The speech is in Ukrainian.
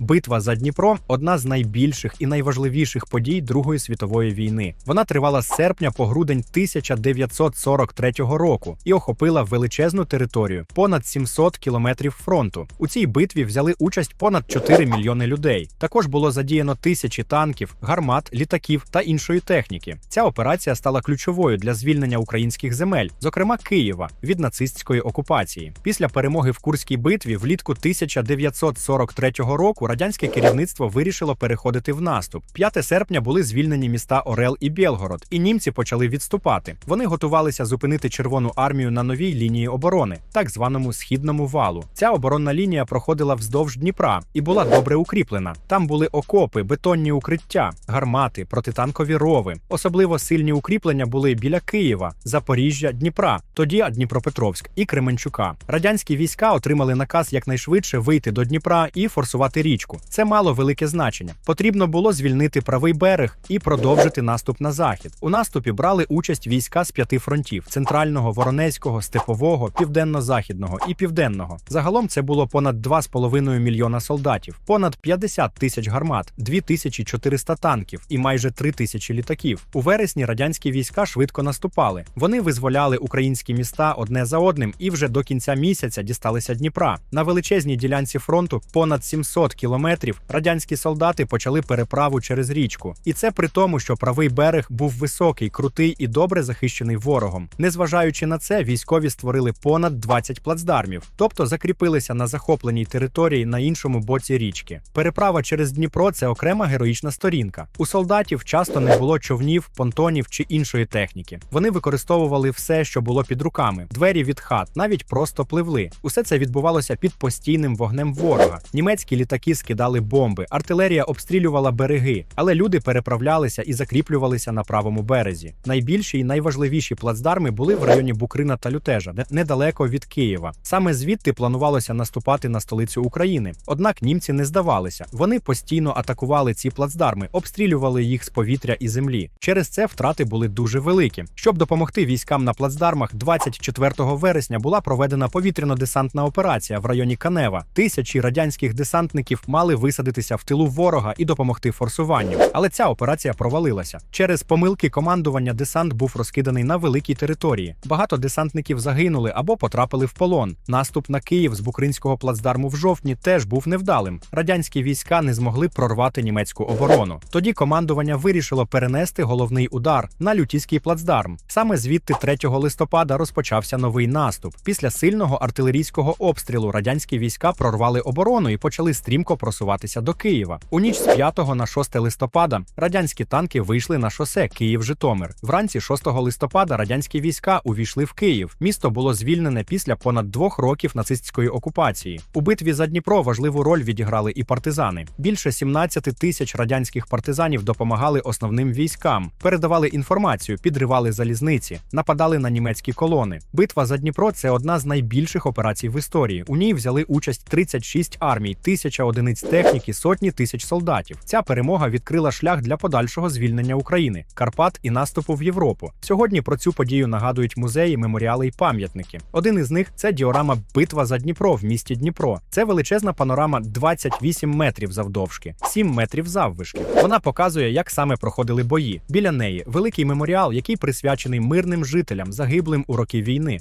Битва за Дніпро одна з найбільших і найважливіших подій Другої світової війни. Вона тривала з серпня по грудень 1943 року і охопила величезну територію понад 700 кілометрів фронту. У цій битві взяли участь понад 4 мільйони людей. Також було задіяно тисячі танків, гармат, літаків та іншої техніки. Ця операція стала ключовою для звільнення українських земель, зокрема Києва, від нацистської окупації. Після перемоги в Курській битві влітку 1943 року радянське керівництво вирішило переходити в наступ. 5 серпня були звільнені міста Орел і Білгород, і німці почали відступати. Вони готувалися зупинити Червону армію на новій лінії оборони, так званому східному валу. Ця оборонна лінія проходила вздовж Дніпра і була добре укріплена. Там були окопи, бетонні укриття, гармати, протитанкові рови. Особливо сильні укріплення були біля Києва, Запоріжжя, Дніпра, тоді Дніпропетровськ і Кременчука. Радянські війська отримали наказ якнайшвидше вийти до Дніпра і форсувати річку. Це мало велике значення. Потрібно було звільнити правий берег і продовжити наступ на захід. У наступі брали участь війська з п'яти фронтів: центрального, воронезького, степового, південно-західного і південного. Загалом це було понад 2,5 мільйона солдатів, понад 50 тисяч гармат, 2400 танків і майже 3 тисячі літаків. У вересні радянські війська швидко наступали. Вони визволяли українські міста одне за одним і вже до кінця місяця дісталися Дніпра. На величезній ділянці фронту понад 700 кілометрів радянські солдати почали переправу через річку. І це при тому, що правий берег був високий, крутий і добре захищений ворогом. Незважаючи на це, військові створили понад 20 плацдармів, тобто закріпилися на захопленій території на іншому боці річки. Переправа через Дніпро це окрема героїчна сторінка. У солдатів часто не було човнів, понтонів чи іншої техніки. Вони використовували все, що було під руками: двері від хат, навіть просто пливли. Усе це відбувалося під постійним вогнем ворога. Німецькі літаки скидали бомби, артилерія обстрілювала береги, але люди переправлялися і закріплювалися на правому березі. Найбільші і найважливіші плацдарми були в районі Букрина та Лютежа, недалеко від Києва. Саме звідти планувалося наступати на столицю України. Однак німці не здавалися. Вони постійно атакували ці плацдарми, обстрілювали їх з повітря і землі. Через це втрати були дуже великі. Щоб допомогти військам на плацдармах, 24 вересня була проведена повітряно-десантна операція в районі Канева. Тисячі радянських десантників мали висадитися в тилу ворога і допомогти форсуванню. Але ця операція провалилася. Через помилки командування десант був розкиданий на великій території. Багато десантників загинули або потрапили в полон. Наступ на Київ з Букринського плацдарму в жовтні теж був невдалим. Радянські війська не змогли прорвати німецьку оборону. Тоді командування вирішило перенести головний удар на лютійський плацдарм. Саме звідти 3 листопада розпочався новий наступ. Після сильного артилерійського обстрілу радянські війська прорвали оборону і почали стрімко просуватися до Києва. У ніч з 5 на 6 листопада радянські танки вийшли на шосе Київ-Житомир. Вранці 6 листопада радянські війська увійшли в Київ. Місто було звільнене після понад двох років нацистської окупації. У битві за Дніпро важливу роль відіграли і партизани. Більше 17 тисяч радянських партизанів допомагали основним військам, передавали інформацію, підривали залізниці, нападали на німецькі колони. Битва за Дніпро це одна з найбільших операцій в історії. У ній взяли участь 36 армій, тисяча одиниць техніки, сотні тисяч солдатів. Ця перемога відкрила шлях для подальшого звільнення України, Карпат і наступу в Європу. Сьогодні про цю подію нагадують музеї, меморіали й пам'ятники. Один із них це діорама Битва за Дніпро в місті Дніпро. Це величезна панорама 28 метрів завдовжки, 7 метрів заввишки. Вона показує, як саме проходили бої. Біля неї великий меморіал, який присвячений мирним жителям, загиблим у роки війни.